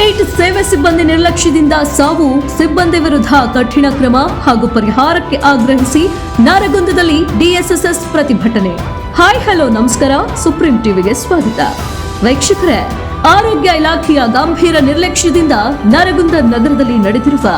Eight ಸೇವೆ ಸಿಬ್ಬಂದಿ ನಿರ್ಲಕ್ಷ್ಯದಿಂದ ಸಾವು, ಸಿಬ್ಬಂದಿ ವಿರುದ್ಧ ಕಠಿಣ ಕ್ರಮ ಹಾಗೂ ಪರಿಹಾರಕ್ಕೆ ಆಗ್ರಹಿಸಿ ನಾರಗುಂದದಲ್ಲಿ ಡಿಎಸ್ಎಸ್ಎಸ್ ಪ್ರತಿಭಟನೆ. ಹಾಯ್, ಹಲೋ, ನಮಸ್ಕಾರ. ಸುಪ್ರೀಂ ಟಿವಿಗೆ ಸ್ವಾಗತ. ವೀಕ್ಷಕರೇ, ಆರೋಗ್ಯ ಇಲಾಖೆಯ ಗಂಭೀರ ನಿರ್ಲಕ್ಷ್ಯದಿಂದ ನರಗುಂದ ನಗರದಲ್ಲಿ ನಡೆದಿರುವ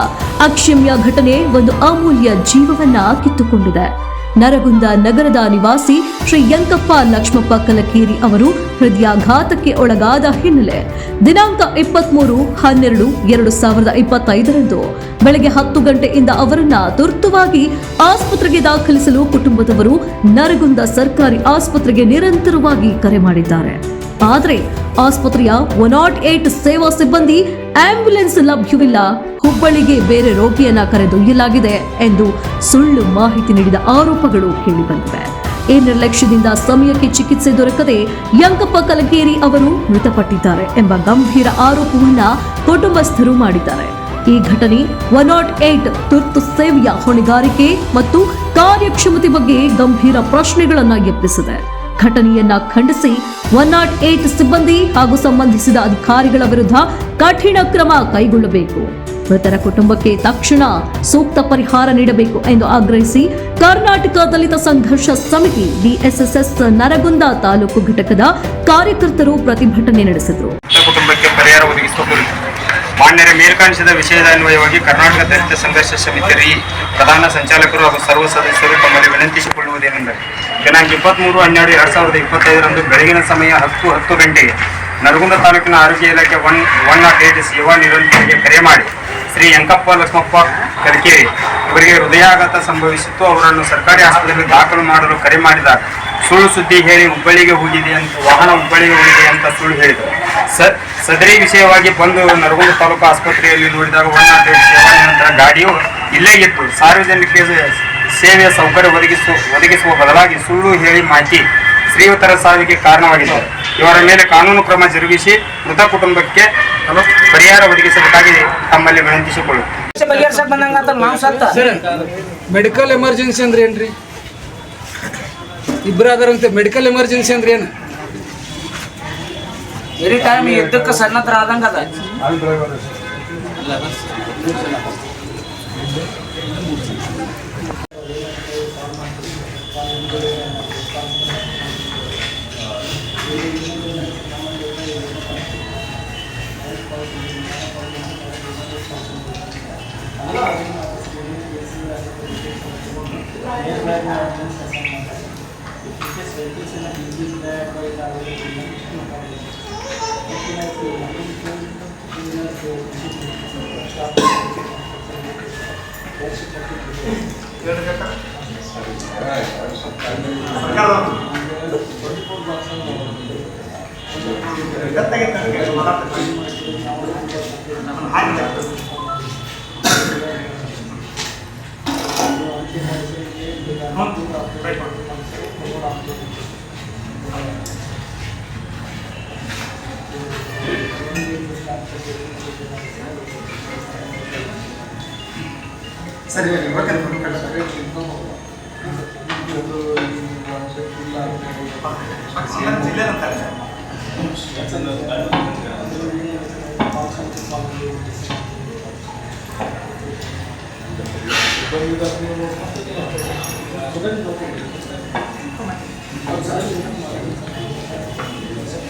ಅಕ್ಷಮ್ಯ ಘಟನೆ ಒಂದು ಅಮೂಲ್ಯ ಜೀವವನ್ನ ಕಿತ್ತುಕೊಂಡಿದೆ. ನರಗುಂದ ನಗರದ ನಿವಾಸಿ ಶ್ರೀ ಯಂಕಪ್ಪ ಲಕ್ಷ್ಮಪ್ಪ ಕಲಕೇರಿ ಅವರು ಹೃದಯಾಘಾತಕ್ಕೆ ಒಳಗಾದ ಹಿನ್ನೆಲೆ ದಿನಾಂಕ ಇಪ್ಪತ್ಮೂರು ಹನ್ನೆರಡು ಎರಡು ಸಾವಿರದ ಇಪ್ಪತ್ತೈದರಂದು ಬೆಳಗ್ಗೆ ಹತ್ತು ಗಂಟೆಯಿಂದ ಅವರನ್ನ ತುರ್ತುವಾಗಿ ಆಸ್ಪತ್ರೆಗೆ ದಾಖಲಿಸಲು ಕುಟುಂಬದವರು ನರಗುಂದ ಸರ್ಕಾರಿ ಆಸ್ಪತ್ರೆಗೆ ನಿರಂತರವಾಗಿ ಕರೆ ಮಾಡಿದ್ದಾರೆ. ಆದರೆ ಆಸ್ಪತ್ರೆಯ ಒನ್ ನಾಟ್ ಏಟ್ ಸೇವಾ ಸಿಬ್ಬಂದಿ ಆಂಬ್ಯುಲೆನ್ಸ್ ಲಭ್ಯವಿಲ್ಲ. ಹುಬ್ಬಳ್ಳಿಗೆ ಬೇರೆ ರೋಗಿಯನ್ನ ಕರೆದೊಯ್ಯಲಾಗಿದೆ ಎಂದು ಸುಳ್ಳು ಮಾಹಿತಿ ನೀಡಿದ ಆರೋಪಗಳು ಕೇಳಿಬಂದಿವೆ ಈ ನಿರ್ಲಕ್ಷ್ಯದಿಂದ ಸಮಯಕ್ಕೆ ಚಿಕಿತ್ಸೆ ದೊರಕದೆ ಯಂಕಪ್ಪ ಕಲಕೇರಿ ಅವರು ಮೃತಪಟ್ಟಿದ್ದಾರೆ ಎಂಬ ಗಂಭೀರ ಆರೋಪವನ್ನ ಕುಟುಂಬಸ್ಥರು ಮಾಡಿದ್ದಾರೆ. ಈ ಘಟನೆ ಒನ್ ನಾಟ್ ಏಟ್ ತುರ್ತು ಸೇವೆಯ ಹೊಣೆಗಾರಿಕೆ ಮತ್ತು ಕಾರ್ಯಕ್ಷಮತೆ ಬಗ್ಗೆ ಗಂಭೀರ ಪ್ರಶ್ನೆಗಳನ್ನ ಎಬ್ಬಿಸಿದೆ. ಘಟನೆಯನ್ನ ಖಂಡಿಸಿ ಒನ್ ನಾಟ್ ಏಟ್ ಸಿಬ್ಬಂದಿ ಹಾಗೂ ಸಂಬಂಧಿಸಿದ ಅಧಿಕಾರಿಗಳ ವಿರುದ್ಧ ಕಠಿಣ ಕ್ರಮ ಕೈಗೊಳ್ಳಬೇಕು. ಮೃತರ ಕುಟುಂಬಕ್ಕೆ ತಕ್ಷಣ ಸೂಕ್ತ ಪರಿಹಾರ ನೀಡಬೇಕು ಎಂದು ಆಗ್ರಹಿಸಿ ಕರ್ನಾಟಕ ದಲಿತ ಸಂಘರ್ಷ ಸಮಿತಿ ಡಿಎಸ್ಎಸ್ಎಸ್ ನರಗುಂದ ತಾಲೂಕು ಘಟಕದ ಕಾರ್ಯಕರ್ತರು ಪ್ರತಿಭಟನೆ ನಡೆಸಿದರು. ಮಾನ್ಯರ ಮೇಲ್ಕಾಣಿಸಿದ ವಿಷಯದ ಅನ್ವಯವಾಗಿ ಕರ್ನಾಟಕ ದಲಿತ ಸಂಘರ್ಷ ಸಮಿತಿ ರಿ ಪ್ರಧಾನ ಸಂಚಾಲಕರು ಹಾಗೂ ಸರ್ವ ಸದಸ್ಯರು ತಮ್ಮಲ್ಲಿ ವಿನಂತಿಸಿಕೊಳ್ಳುವುದೇನೆಂದರೆ ದಿನಾಂಕ ಇಪ್ಪತ್ತ್ಮೂರು ಹನ್ನೆರಡು, ಎರಡು ಸಾವಿರದ ಇಪ್ಪತ್ತೈದರಂದು ಬೆಳಗಿನ ಸಮಯ ಹತ್ತು ಹತ್ತು ಗಂಟೆಗೆ ನರಗುಂದ ತಾಲೂಕಿನ ಆರೋಗ್ಯ ಇಲಾಖೆ ಒನ್ ಒನ್ ನಾಟ್ ಏಟ್ ಸೇವಾ ನಿರಂತರಿಗೆ ಕರೆ ಮಾಡಿ ಶ್ರೀ ಯಂಕಪ್ಪ ಲಕ್ಷ್ಮಪ್ಪ ಕರ್ಕೇರಿ ಇವರಿಗೆ ಹೃದಯಾಘಾತ ಸಂಭವಿಸಿತ್ತು. ಅವರನ್ನು ಸರ್ಕಾರಿ ಆಸ್ಪತ್ರೆಗೆ ದಾಖಲು ಮಾಡಲು ಕರೆ ಮಾಡಿದಾಗ ಸುಳ್ಳು ಸುದ್ದಿ ಹೇಳಿ ಹುಬ್ಬಳ್ಳಿಗೆ ಹೋಗಿದೆ ಅಂತ, ವಾಹನ ಹುಬ್ಬಳ್ಳಿಗೆ ಹೋಗಿದೆ ಅಂತ ಸುಳ್ಳು ಹೇಳಿದರು. ಸದರಿ ವಿಷಯವಾಗಿ ಬಂದು ನರಗುಂದ ತಾಲೂಕು ಆಸ್ಪತ್ರೆಯಲ್ಲಿ ನೋಡಿದಾಗ ಸೇವೆ ನಂತರ ಗಾಡಿಯು ಇಲ್ಲೇ ಇತ್ತು. ಸಾರ್ವಜನಿಕ ಸೇವೆಯ ಸೌಕರ್ಯ ಒದಗಿಸುವ ಒದಗಿಸುವ ಬದಲಾಗಿ ಸುಳ್ಳು ಹೇಳಿ ಮಾಹಿತಿ ಶ್ರೀಯುತರ ಸಾವಿಗೆ ಕಾರಣವಾಗಿದೆ. ಇವರ ಮೇಲೆ ಕಾನೂನು ಕ್ರಮ ಜರುಗಿಸಿ ಮೃತ ಕುಟುಂಬಕ್ಕೆ ಪರಿಹಾರ ಒದಗಿಸಬೇಕಾಗಿ ತಮ್ಮಲ್ಲಿ ವಿನಂತಿಸಿಕೊಳ್ಳುತ್ತೆ ಮೆಡಿಕಲ್ ಎಮರ್ಜೆನ್ಸಿ ಅಂದ್ರೆ ಏನ್ರಿ? ಇಬ್ಬರು ಅದಾರಂತೆ ಮೆಡಿಕಲ್ ಎಮರ್ಜೆನ್ಸಿ ಅಂದ್ರೆ ಏನು? ಎನಿ ಟೈಮ್ ಎದ್ದಕ್ಕೆ ಸಣ್ಣತ್ರ ಆದಂಗ ಅದ. ಹೆಚ್ಚಿನ ಸರಿ ಇವತ್ತೇ ಒಂದು ಕಡೆ ಸರಿ ಜಿಲ್ಲೆ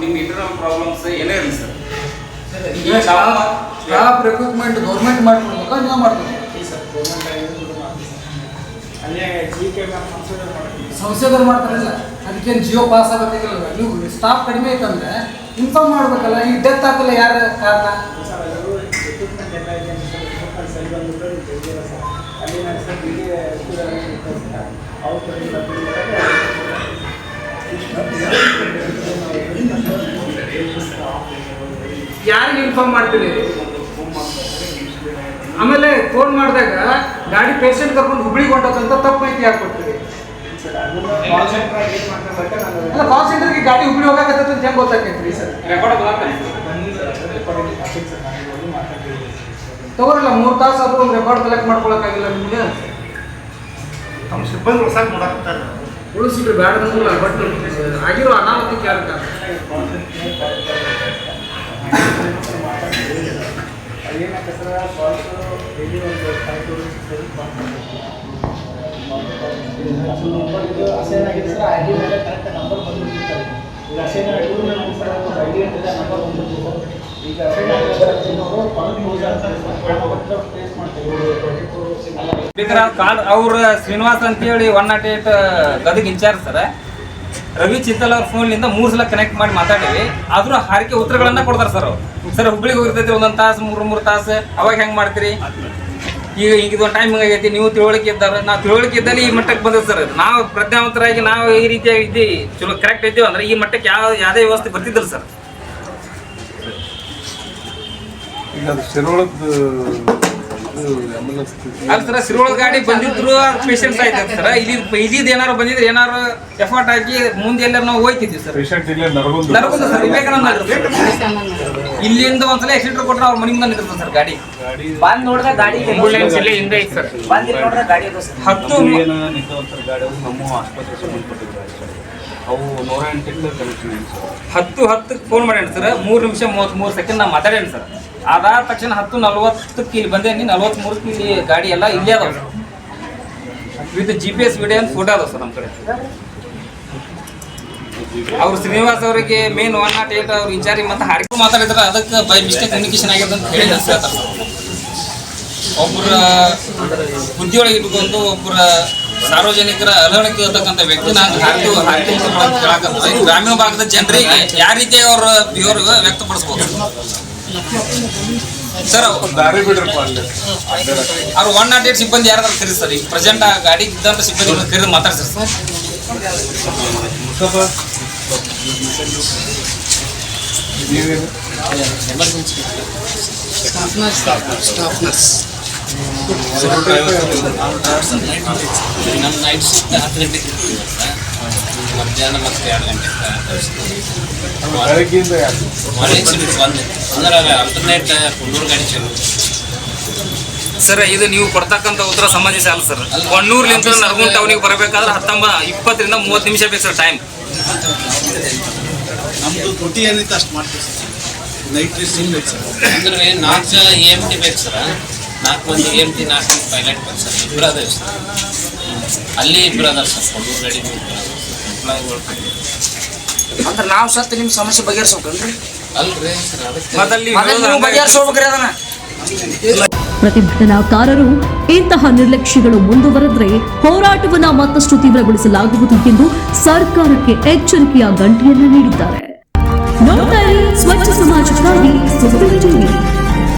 ನಿಮ್ಮ ಇಂಟರ್ನಲ್ ಪ್ರಾಬ್ಲಮ್ಸ್ ಏನೇ ಇರಲಿ ಸರ್ ಸ್ಟಾಫ್ ರೆಕ್ರೂಟ್ಮೆಂಟ್ ಗೌರ್ಮೆಂಟ್ ಮಾಡ್ಕೊಡ್ಬೇಕಾ ನಾವು ಮಾಡ್ತೀವಿ ಸಂಸದರು ಮಾಡ್ತಾರಲ್ಲ ಅದಕ್ಕೇನು ಜಿಯೋ ಪಾಸ್ ಆಗಬೇಕಾಗಿಲ್ಲ ನೀವು ಸ್ಟಾಫ್ ಕಡಿಮೆ ಐತಂದ್ರೆ ಇನ್ಫಾರ್ಮ್ ಮಾಡ್ಬೇಕಲ್ಲ ಈ ಡೆತ್ ಆಗಲ್ಲ ಯಾರ ಕಾರಣ? ಯಾರಿಗೆ ಇನ್ಫಾರ್ಮ್ ಮಾಡ್ತೀರಿ? ಆಮೇಲೆ ಫೋನ್ ಮಾಡಿದಾಗ ಗಾಡಿ ಪೇಷಂಟ್ ಕರ್ಕೊಂಡು ಹುಬ್ಳಿಗೆ ಹೊಂಟದಂತ ತಪ್ಪು ಮಾಹಿತಿ ಯಾಕೆ ಕೊಡ್ತೀರಿ ಅಲ್ಲ ಕಾಲ್ ಸೆಂಟರ್ಗೆ ಗಾಡಿ ಹುಬ್ಳಿ ಹೋಗಕತ್ತದ ಅಂತ ಗೊತ್ತಾಕೈತ್ರಿ ಸರ್ ತಗೋರಲ್ಲ ಮೂರು ತಾಸು ಅದು ಒಂದು ರೆಕಾರ್ಡ್ ಕಲೆಕ್ಟ್ ಮಾಡ್ಕೊಳಕ್ಕಾಗಿಲ್ಲ ನಿಮ್ಗೆ? ನಮ್ಮ ಸಿಬ್ಬಂದಿ ಹೊಸ ಮಾಡಾಕತ್ತಾರೆ ಉಳಿಸಿಬಿಡ್ರಿ ಬೇಡ ಅಂದಿಲ್ಲ ಬಟ್ ಆಗಿರೋ ಅನಾಹುತಕ್ಕೆ ಯಾರು ಕಾರಣ ಬೇಕಾದ್ರೆ ಕಾಲ್ ಅವ್ರ ಶ್ರೀನಿವಾಸ್ ಅಂತೇಳಿ one nought eight Gadag in charge sir. Ravi Chittal ಅವ್ರ ಫೋನ್ಲಿಂದ ಮೂರು ಸಲ ಕನೆಕ್ಟ್ ಮಾಡಿ ಮಾತಾಡಿವಿ. ಆದ್ರೂ ಹಾರಿಕೆ ಉತ್ತರಗಳನ್ನ ಕೊಡ್ತಾರೆ ಸರ್ ಸರ್, ಹುಬ್ಳಿಗೆ ಹೋಗಿರ್ತೈತಿ ಒಂದೊಂದು ತಾಸು, ಮೂರು ಮೂರು ತಾಸು. ಅವಾಗ ಹೆಂಗೆ ಮಾಡ್ತೀರಿ? ಈಗ ಈಗ ಇದೊಂದು ಟೈಮ್ ಆಗೈತಿ. ನೀವು ತಿಳುವಳಿಕೆ ಇದ್ದಾರೆ. ನಾವು ತಿಳುವಳಿಕೆ ಇದ್ದಲ್ಲಿ ಈ ಮಟ್ಟಕ್ಕೆ ಬಂದ ಸರ್ ನಾವು ಪ್ರಜ್ಞಾವಂತರಾಗಿ ನಾವು ಈ ರೀತಿಯಾಗಿ ಇದ್ದೀವಿ. ಚಲೋ ಕರೆಕ್ಟ್ ಇದ್ದೀವಿ ಅಂದ್ರೆ ಈ ಮಟ್ಟಕ್ಕೆ ಯಾವ, ಯಾವುದೇ ವ್ಯವಸ್ಥೆ ಬರ್ತಿದ್ದಿಲ್ಲ ಸರ್. ಈಗ ಅದು ಅಲ್ಲ ಸರ್ ಸಿರೋಳ ಗಾಡಿ ಬಂದಿದ್ರು ಪೇಷಂಟ್ಸ್ ಆಯ್ತು ಸರ್. ಇಲ್ಲಿ ಇಲ್ಲಿದ್ ಏನಾರು ಬಂದಿದ್ರೆ ಏನಾರು ಎಫರ್ಟ್ ಹಾಕಿ ಮುಂದೆ ಎಲ್ಲಾರು ನಾವು ಹೋಯ್ತಿದ್ವಿ ಸರ್. ಪೇಷಂಟ್ ಇಲ್ಲೇ ನರಗುಂದ. ನರಗುಂದ ಸರ್ ವಿವೇಕಾನಂದ ನಗರ ಇಲ್ಲಿಂದ ಒಂದ್ಸಲ ಎಕ್ಸಿಡೆಂಟ್ ಕೊಟ್ರೆ ಅವ್ರ ಮನೆ ಮುಂದೆ ನಿಂತಿರ್ತದೆ ಸರ್ ಗಾಡಿ. ಗಾಡಿ ಬಂದ್ ನೋಡಿದ್ರೆ ಗಾಡಿ ಆಂಬುಲೆನ್ಸ್ ಇಲ್ಲೇ ಹಿಂದೆ ಐತೆ ಸರ್. ಬಂದ್ ಇಲ್ಲಿ ನೋಡಿದ್ರೆ ಗಾಡಿ ಅದು ಸರ್. ಹತ್ತು ನಮ್ಮ ಆಸ್ಪತ್ರೆ. ಅವು ನೂರ ಕನೆಕ್ಷನ್ ಹತ್ತು ಹತ್ತಕ್ಕೆ ಫೋನ್ ಮಾಡ್ಯಾನ ಸರ್. ಮೂರು ನಿಮಿಷ ಮೂವತ್ತ್ಮೂರು ಸೆಕೆಂಡ್ ನಾ ಮಾತಾಡ್ಯಾನ ಸರ್. ಅದಾದ ತಕ್ಷಣ ಹತ್ತು ನಲ್ವತ್ತಕ್ಕೆ ಇಲ್ಲಿ ಬಂದೇನಿ ನಲ್ವತ್ತ್ಮೂರಕ್ಕೆ ಇಲ್ಲಿ ಗಾಡಿ ಎಲ್ಲ ಇಲ್ಲೇ ಅದಾವ with G P S video ಅಂತ ಫೋಟೋ ಅದಾವ ಸರ್ ನಮ್ಮ ಕಡೆ. ಅವ್ರು ಶ್ರೀನಿವಾಸ್ ಅವರಿಗೆ ಮೇನ್ ಒನ್ ನಾಟ್ ಏಟ್ ಅವ್ರು ವಿಚಾರಿ ಮತ್ತೆ ಹಾರಿಕೆ ಮಾತಾಡಿದ್ರೆ ಅದಕ್ಕೆ ಬೈ ಮಿಸ್ಟೇಕ್ ಕಮ್ಯುನಿಕೇಶನ್ ಆಗಿದೆ ಅಂತ ಹೇಳಿ ಹೇಳ್ತಾರೆ. ಒಬ್ಬರ ಬುದ್ಧಿಯೊಳಗೆ ಇಟ್ಕೊಂಡು ಒಬ್ಬರ ಸಾರ್ವಜನಿಕರ ಅಲವಣಿಕೆ ಇರತಕ್ಕಂಥ ವ್ಯಕ್ತಿ, ನಾನು ಹಾಕಿ ಹಾಕಿ ಗ್ರಾಮೀಣ ಭಾಗದ ಜನರಿಗೆ ಯಾವ ರೀತಿ ಅವ್ರ ಬಿಹೇವ್ ವ್ಯಕ್ತಪಡಿಸ್ಬೋದು. ಸರ್ ದಾರಿ ಬಿಡ್ರಪ್ಪ ಅಲ್ಲಿ. ಅವ್ರು ಒನ್ ನಾಟ್ ಏಟ್ ಸಿಬ್ಬಂದಿ ಯಾರಾದ್ರೂ ಕರೀರಿ ಸರ್? ಈಗ ಪ್ರೆಸೆಂಟ್ ಆ ಗಾಡಿ ಇದ್ದಂಥ ಸಿಬ್ಬಂದಿ ಕರೀರಿ ಮಾತಾಡ್ತಾರೆ ಸರ್. ನಮ್ಮ ನೈಟ್ ಶಿಫ್ಟ್ ಹತ್ತು ಗಂಟೆಗೆ ಸರ್. ಮಧ್ಯಾಹ್ನ ಮತ್ತೆ ಎರಡು ಗಂಟೆ ಶಿಫ್ಟ್ ಒಂದು ಅಂದ್ರೆ ಅಲ್ಟರ್ನೇಟ್ ಕುಂದೂರು ಗಾಡಿ ಚಲೋ ಸರ್ ಇದು ನೀವು ಕೊಡ್ತಕ್ಕಂಥ ಉತ್ತರ ಸಂಬಂಧಿಸ ಅಲ್ಲ ಸರ್. ಒಣ್ಣೂರ್ಲಿಂದ ನರಗುಂಡ ಟೌನಿಗೆ ಬರಬೇಕಾದ್ರೆ ಹತ್ತೊಂಬತ್ತು ಇಪ್ಪತ್ತರಿಂದ ಮೂವತ್ತು ನಿಮಿಷ ಬೇಕು ಸರ್ ಟೈಮ್ ನಮ್ಮದು ಡ್ಯೂಟಿ ಏನಿತ್ತು ಅಷ್ಟು ಮಾಡ್ತೀವಿ ಸರ್. ನೈಟ್ ಸಿಮ್ ಬೇಕು ಸರ್. ಅಂದ್ರೆ ನಾಲ್ಕು ಎ ಎಂ ಟಿ ಬೇಕು ಸರ್. ನಾಲ್ಕು ಮಂದಿ ಎ ಎಂ ಟಿ ನಾಲ್ಕು ಮಂದಿ ಪೈಲಟ್ ಬೇಕು ಸರ್. ಇಬ್ಬರು ಅದಾವೆ ಸರ್. ಅಲ್ಲಿ ಇಬ್ಬರು ಅದಾರ ಸರ್. ಕುಂದೂರು ಗಾಡಿ ಎಂಪ್ಲಾಯಿಗಳು ಅಂದ್ರೆ. ನಾವು ಸತ್ತು ನಿಮ್ಮ ಸಮಸ್ಯೆ ಬಗೆಹರಿಸ್ಬೇಕನ್ರಿ. ಪ್ರತಿಭಟನಾಕಾರರು ಇಂತಹ ನಿರ್ಲಕ್ಷ್ಯಗಳು ಮುಂದುವರೆದ್ರೆ ಹೋರಾಟವನ್ನು ಮತ್ತಷ್ಟು ತೀವ್ರಗೊಳಿಸಲಾಗುವುದು ಎಂದು ಸರ್ಕಾರಕ್ಕೆ ಎಚ್ಚರಿಕೆಯ ಗಂಟೆಯನ್ನು ನೀಡಿದ್ದಾರೆ. ನೋಡ್ತಾ ಸ್ವಚ್ಛ ಸಮಾಜಕ್ಕಾಗಿ ಟಿವಿ